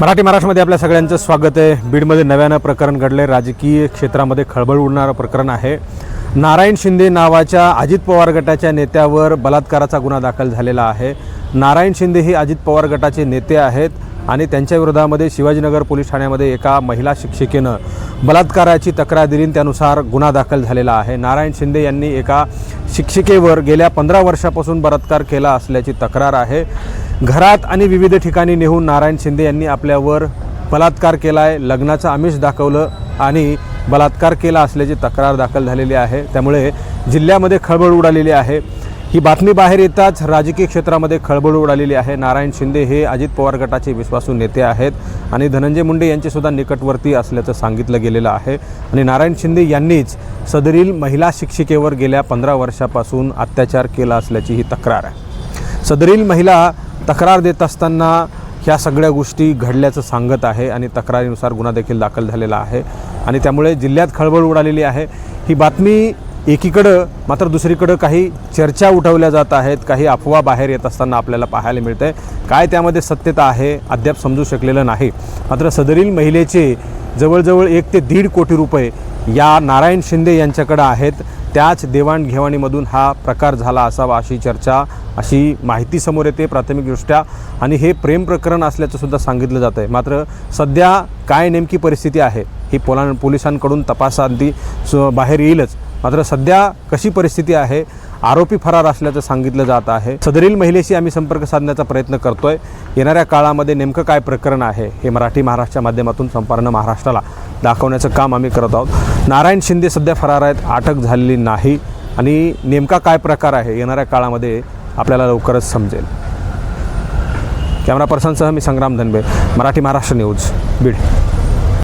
मराठी महाराष्ट्रामध्ये आपल्या सगळ्यांचं स्वागत आहे. बीडमध्ये नव्यानं प्रकरण घडले राजकीय क्षेत्रामध्ये खळबळ उडणारं प्रकरण आहे. नारायण शिंदे नावाच्या अजित पवार गटाच्या नेत्यावर बलात्काराचा गुन्हा दाखल झालेला आहे. नारायण शिंदे हे अजित पवार गटाचे नेते आहेत आणि त्यांच्या विरोधामध्ये शिवाजीनगर पोलीस ठाण्यामध्ये एका महिला शिक्षिकेनं बलात्काराची तक्रार दिली त्यानुसार गुन्हा दाखल झालेला आहे. नारायण शिंदे यांनी एका शिक्षिकेवर गेल्या पंधरा वर्षापासून बलात्कार केला असल्याची तक्रार आहे. घरात आणि विविध ठिकाणी नेहून नारायण शिंदे यांनी आपल्यावर बलात्कार केला आहे लग्नाचं आमिष दाखवलं आणि बलात्कार केला असल्याची तक्रार दाखल झालेली आहे. त्यामुळे जिल्ह्यामध्ये खळबळ उडालेली आहे. ही बातमी बाहेर येताच राजकीय क्षेत्रामध्ये खळबळ उडालेली आहे. नारायण शिंदे हे अजित पवार गटाचे विश्वासू नेते आहेत आणि धनंजय मुंडे यांचेसुद्धा निकटवर्ती असल्याचं सांगितलं गेलेलं आहे. आणि नारायण शिंदे यांनीच सदरील महिला शिक्षिकेवर गेल्या पंधरा वर्षापासून अत्याचार केला असल्याची ही तक्रार आहे. सदरील महिला तक्रार देत असताना ह्या सगळ्या गोष्टी घडल्याचं सांगत आहे आणि तक्रारीनुसार गुन्हा देखील दाखल झालेला आहे. आणि त्यामुळे जिल्ह्यात खळबळ उडालेली आहे. ही बातमी एकीकडं मात्र दुसरीकडं काही चर्चा उठवल्या जात आहेत. काही अफवा बाहेर येत असताना आपल्याला पाहायला मिळतं आहे काय त्यामध्ये सत्यता आहे अद्याप समजू शकलेलं नाही. मात्र सदरील महिलेचे जवळजवळ एक ते दीड कोटी रुपये या नारायण शिंदे यांच्याकडं आहेत. त्याच देवाणघेवाणीमधून हा प्रकार झाला असावा अशी चर्चा अशी माहिती समोर येते प्राथमिकदृष्ट्या. आणि हे प्रेम प्रकरण असल्याचंसुद्धा सांगितलं जातं आहे. मात्र सध्या काय नेमकी परिस्थिती आहे ही पोला पोलिसांकडून तपासांती सु बाहेर येईलच. मात्र सध्या कशी परिस्थिती आहे आरोपी फरार असल्याचं सांगितलं जात आहे. सदरील महिलेशी आम्ही संपर्क साधण्याचा प्रयत्न करतोय. येणाऱ्या काळामध्ये नेमकं काय प्रकरण आहे हे मराठी महाराष्ट्राच्या माध्यमातून संपूर्ण महाराष्ट्राला दाखवण्याचं काम आम्ही करत आहोत. नारायण शिंदे सध्या फरार आहेत अटक झालेली नाही आणि नेमका काय प्रकार आहे येणाऱ्या काळामध्ये आपल्याला लवकरच समजेल. कॅमेरा पर्सनसह मी संग्राम धनबे मराठी महाराष्ट्र न्यूज बीड.